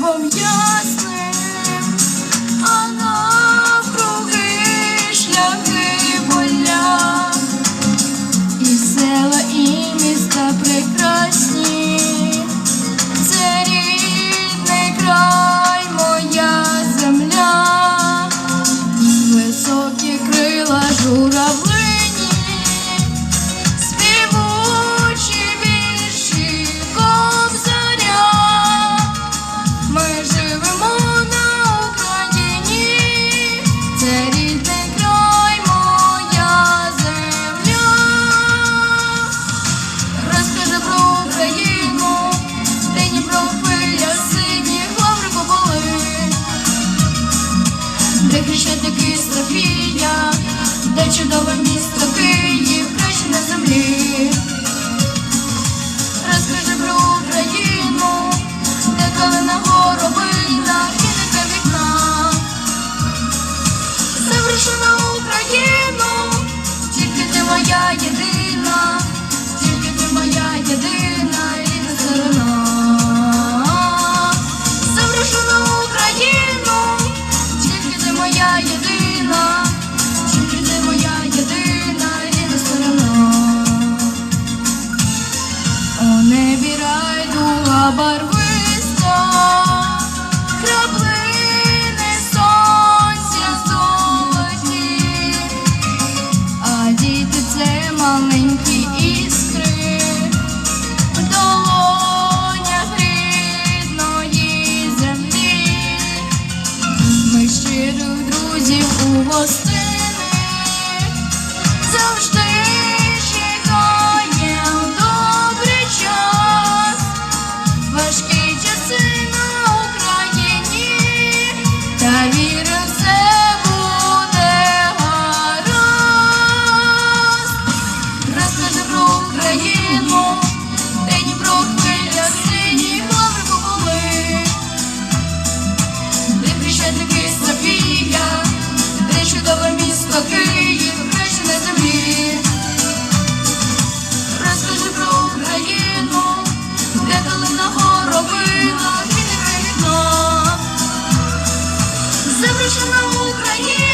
home, yeah. Який стропія, де чудове місто. барвисто, краплини сонця золоті, а діти це маленькі іскри, в долонях рідної землі, ми щирих друзів у гостині. Славна Україна!